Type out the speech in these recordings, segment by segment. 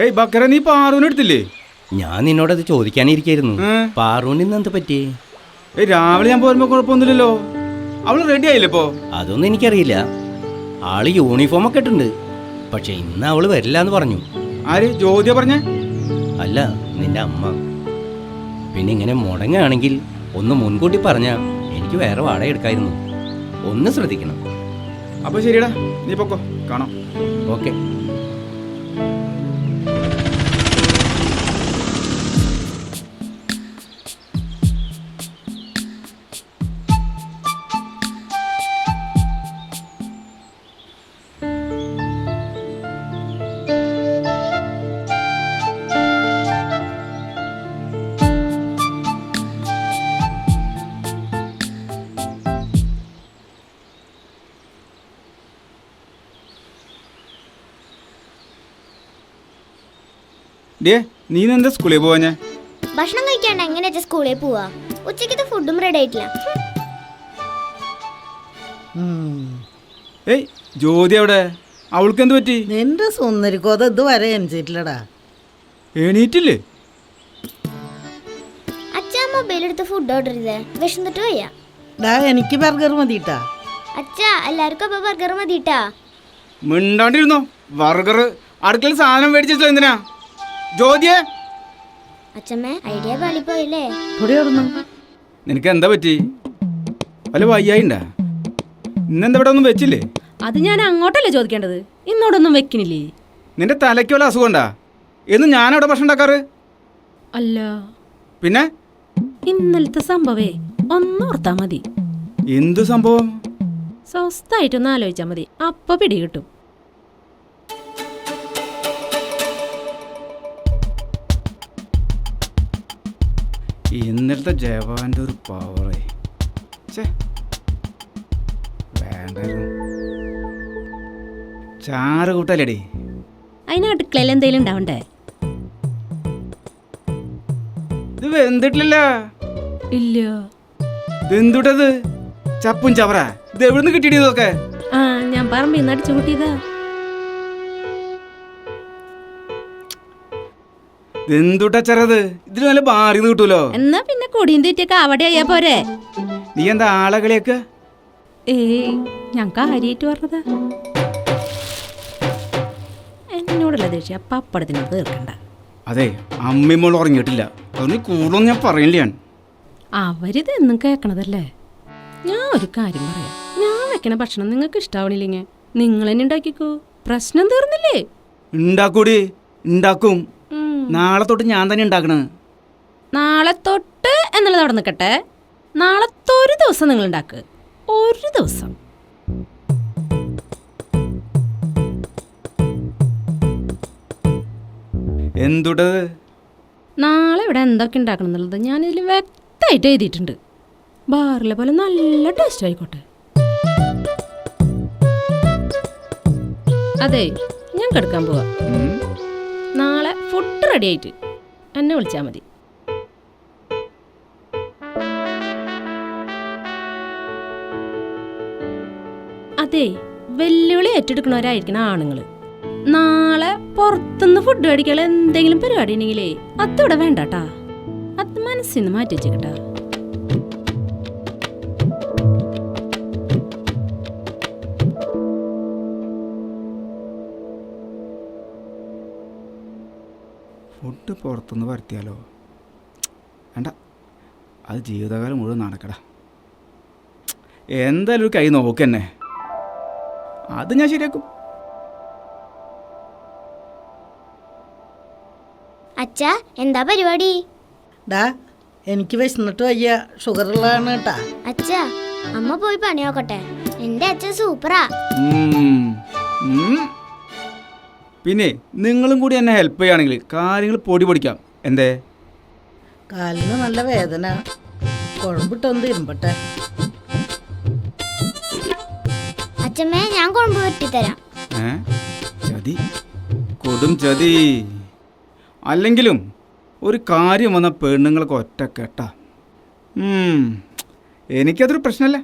ഏയ് ബക്കര നീ പാറൂന് എടുത്തില്ലേ? ഞാൻ നിന്നോടത് ചോദിക്കാനിരിക്കായിരുന്നു. ഏ? പാറൂണിന്ന് എന്ത് പറ്റി? ഏയ് രാവിലെ ഞാൻ പോരുമ്പോ കുഴപ്പമൊന്നുമില്ലല്ലോ. അവൾ റെഡി ആയില്ലേ ഇപ്പോ? അതൊന്നും എനിക്കറിയില്ല. ആൾ യൂണിഫോം ഒക്കെ ഇട്ടുണ്ട് പക്ഷെ ഇന്ന് അവൾ വരില്ല എന്ന് പറഞ്ഞു. ആര്? ജ്യോതിയ പറഞ്ഞേ? അല്ല നിന്റെ അമ്മ. പിന്നെ ഇങ്ങനെ മുടങ്ങുകയാണെങ്കിൽ ഒന്ന് മുൻകൂട്ടി പറഞ്ഞ എനിക്ക് വേറെ വാടക എടുക്കായിരുന്നു. ഒന്ന് ശ്രദ്ധിക്കണം. അപ്പൊ ശരിയടാ നീ പൊക്കോ. കാണാം. ഓക്കെ. ഡേ നീ എന്താ സ്കൂളിൽ പോവാഞ്ഞേ? ഭക്ഷണം കഴിക്കാണ്ട് എങ്ങനെയാ സ്കൂളിൽ പോവാ? ഉച്ചക്കത്തെ ഫുഡും റെഡി ആയിട്ടില്ല. ഏയ് ജ്യോതി അവിടെ അവൾക്ക് എന്ത് പറ്റി? നിന്റെ സുന്ദരിക്കോത ഇതുവരെ എണിച്ചിട്ടില്ലടാ എണീറ്റില്ലേ? അച്ഛാ മൊബൈൽ എടുത്ത് ഫുഡ് ഓർഡർ ചെയ്തേ. വിശന്നിട്ട് വയ്യ. ഡാ എനിക്ക് ബർഗർ മതിട്ടാ. അച്ഛാ എല്ലാവർക്കും അപ്പൊ ബർഗർ മതിട്ടാ. മിണ്ടാണ്ടിരുന്നോ? ബർഗർ അടുക്കളയിൽ സാധനം മേടിച്ചു എന്തിനാ? ജ്യോതിയെ അച്ഛമ്മേ ഐഡിയ പാളിപ്പോയില്ലേ? നിനക്ക് എന്താ പറ്റി? വല്ല വയ്യായിണ്ടാ? ഇന്നെന്താ ഇവിടെ ഒന്നും വെച്ചില്ലേ? അത് ഞാൻ അങ്ങോട്ടല്ലേ ചോദിക്കേണ്ടത്? ഇന്നോടൊന്നും വെക്കണില്ലേ? നിന്റെ തലയ്ക്ക് വല്ല അസുഖമുണ്ടാ? എന്നും ഞാനവിടെ ഭക്ഷണം ഉണ്ടാക്കാറ്? അല്ല. പിന്നെ? ഇന്നലത്തെ സംഭവേ ഒന്നോർത്താ മതി. എന്ത് സംഭവം? സ്വസ്ഥായിട്ടൊന്ന് ആലോചിച്ചാ മതി. അപ്പൊ പിടി ഇന്നലത്തെ ജവാന്റെ ഒരു പവറേ ചേ വേണ്ടായിരുന്നു ചാറ് കൂട്ടല്ലേടി അതിന് അടുക്കളയിൽ എന്തെങ്കിലും ഉണ്ടാവണ്ടേ? ഇത് വെന്തിട്ടില്ല. ഇല്ല. ഇതെന്തുട്ടത്? ചപ്പും ചവറ. ഇത് എവിടുന്ന് കിട്ടിയടി ആ ഞാൻ പറമ്പിൽ നിന്ന് അടിച്ചു കൂട്ടിയതാ ഇതെന്തുട്ടാ ചെറത്? ഇതിന് നല്ല ബാറിന്ന് കിട്ടൂലോ? എന്നാ പിന്നെ കൊടിയും തീറ്റയൊക്കെ അവിടെ ആയാ പോരെ. നീ എന്താ ആളെ കളിയൊക്കെ? ഏയ് ഞാൻ കാര്യമായിട്ട് പറഞ്ഞതാ. എന്നോടുള്ള ദേഷ്യം ആ പപ്പടത്തിനോട് തീർക്കണ്ട. അതെ ഉറങ്ങിയിട്ടില്ല. കൂടുതലൊന്നും ഞാൻ പറയില്ല ഞാൻ. അവരിത് എന്നും കേൾക്കണതല്ലേ ഞാൻ ഒരു കാര്യം പറയാം. ഞാൻ വെക്കണ ഭക്ഷണം നിങ്ങൾക്ക് ഇഷ്ടാവണില്ലെങ്കിൽ നിങ്ങൾ തന്നെ ഉണ്ടാക്കിക്കോ. പ്രശ്നം തീർന്നില്ലേ? ഉണ്ടാക്കൂടി ഉണ്ടാക്കും. നാളെ തൊട്ട് ഞാൻ തന്നെ ഉണ്ടാക്കണ. നാളെ തൊട്ട് എന്നുള്ളത് അവിടെ നിൽക്കട്ടെ. നാളത്തെ ഒരു ദിവസം നിങ്ങൾ ഉണ്ടാക്ക്. ഒരു ദിവസം. എന്തുടത് നാളെ ഇവിടെ എന്തൊക്കെ ഉണ്ടാക്കണം എന്നുള്ളത് ഞാനിതിൽ വ്യക്തമായിട്ട് എഴുതിയിട്ടുണ്ട്. ബാറിലെ പോലെ നല്ല ടേസ്റ്റ് ആയിക്കോട്ടെ. അതെ ഞാൻ കിടക്കാൻ പോവാ. നാളെ റെഡി ആയിട്ട് എന്നെ വിളിച്ചാൽ മതി. അതെ വെല്ലുവിളി ഏറ്റെടുക്കണവരായിരിക്കണം ആണുങ്ങൾ നാളെ പുറത്തുനിന്ന് ഫുഡ് മേടിക്കാൻ എന്തെങ്കിലും പരിപാടി ഉണ്ടെങ്കിലേ അതിവിടെ വേണ്ടട്ടാ. അത് മനസ്സിൽ നിന്ന് മാറ്റി വെച്ചേക്കട്ടാ. ഫുഡ് പുറത്തുനിന്ന് വരുത്തിയാലോ? വേണ്ട. അത് ജീവിതകാലം മുഴുവൻ നടക്കടാ. എന്തായാലും ഒരു കൈ നോക്കന്നെ അത് ഞാൻ ശരിയാക്കും. അച്ഛാ എന്താ പരിപാടി? ഡാ എനിക്ക് വിശന്നിട്ട് വയ്യ. ഷുഗർ ഉള്ളതാണ് കേട്ടാ അച്ഛാ അമ്മ പോയി പണി നോക്കട്ടെ എന്റെ അച്ഛൻ സൂപ്പറാ. പിന്നെ നിങ്ങളും കൂടി എന്നെ ഹെൽപ്പ് ചെയ്യുകയാണെങ്കിൽ കാര്യങ്ങൾ പൊടി പൊടിക്കാം. എന്തേ? കാലിന് നല്ല വേദന. കുഴമ്പിട്ടൊന്ന് ഇരുമ്പട്ടെ. അച്ഛമ്മേ ഞാൻ കുഴമ്പ് വെട്ടിത്തരാം ഏ? ചതി. കൊടും ചതി. അല്ലെങ്കിലും ഒരു കാര്യം വന്ന പെണ്ണുങ്ങൾക്ക് ഒറ്റ കേട്ടാ. എനിക്കതൊരു പ്രശ്നമല്ല.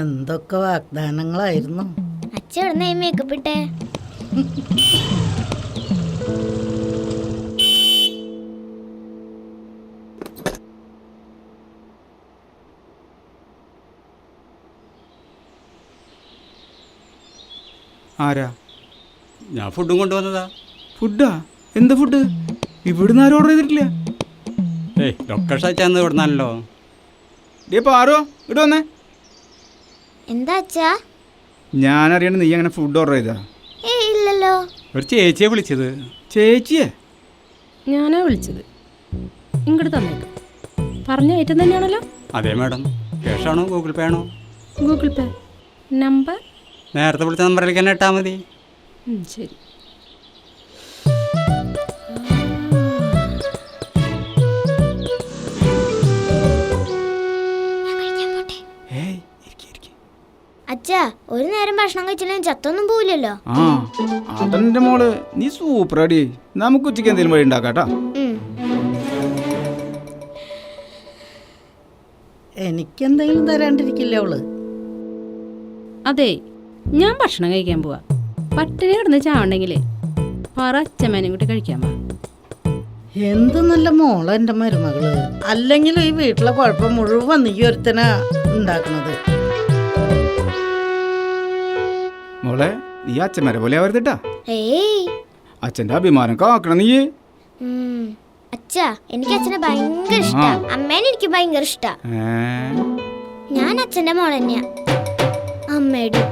എന്തൊക്കെ വാഗ്ദാനങ്ങളായിരുന്നു. അച്ഛ എവിടുന്ന മേക്കപ്പ് ഇട്ടേ. ആരാ? ഞാൻ ഫുഡും കൊണ്ടുവന്നതാ. ഫുഡാ എന്താ ഫുഡ് ഇവിടുന്ന് ആരും ഓർഡർ ചെയ്തിട്ടില്ല. ഏയ് ലൊക്കേഷൻ അയച്ചാന്ന് ഇവിടുന്നല്ലോ. ഇപ്പൊ ആരോ ഇവിടെ വന്നേ. എന്താ അച്ഛാ? ഞാനറിയണ നീ അങ്ങനെ ഫുഡ് ഓർഡർ ചെയ്താ ഏ ഇല്ലല്ലോ. ഒരു ചേച്ചിയെ വിളിച്ചത്. ചേച്ചിയെ? ഞാനാ വിളിച്ചത്. ഇങ്ങോട്ട് തന്നേക്കാം. പറഞ്ഞ ഏറ്റം തന്നെയാണല്ലോ. അതെ മാഡം. ക്യാഷ് ആണോ ഗൂഗിൾ പേ ആണോ? Google pay. നമ്പർ? നേരത്തെ വിളിച്ച നമ്പറിലേക്ക് തന്നെ ഇട്ടാൽ മതി. ശരി. അച്ഛാ ഒരു നേരം ഭക്ഷണം കഴിച്ചില്ലെങ്കിൽ ചത്തൊന്നും പോവില്ലല്ലോ. ആ അതെന്റെ മോൾ. നീ സൂപ്പർ അടി നമുക്ക് ഉച്ചയ്ക്ക് എന്തെങ്കിലും വഴി ഉണ്ടാക്കാട്ടാ. എനിക്കെന്തെങ്കിലും തരാണ്ടിരിക്കില്ല അവൾ? അതെ ഞാൻ ഭക്ഷണം കഴിക്കാൻ പോവാ. പട്ടിണി കിടന്ന് ചാവണ്ടെങ്കിലേ പറ അച്ഛമ്മേനും കൂട്ടി കഴിക്കാൻ പോവാ എന്ത് നല്ല മോള എന്റെ മരുമകൾ. അല്ലെങ്കിൽ ഈ വീട്ടിലെ കുഴപ്പം മുഴുവൻ നീ ഒരുത്തനാ ഉണ്ടാക്കണത്. മോളെ നീ അച്ഛന്മാരെ പോലെ ആവരുതട്ടാ. ഏയ്. അച്ഛന്റെ അഭിമാനം കാക്കണം നീ ഉം. അച്ഛാ എനിക്ക് അച്ഛനെ ഭയങ്കര ഇഷ്ടാ. അമ്മേനെ എനിക്ക് ഭയങ്കര ഇഷ്ടാ. ഏ. ഞാൻ അച്ഛന്റെ മോൾ തന്നെയാ അമ്മയുടെ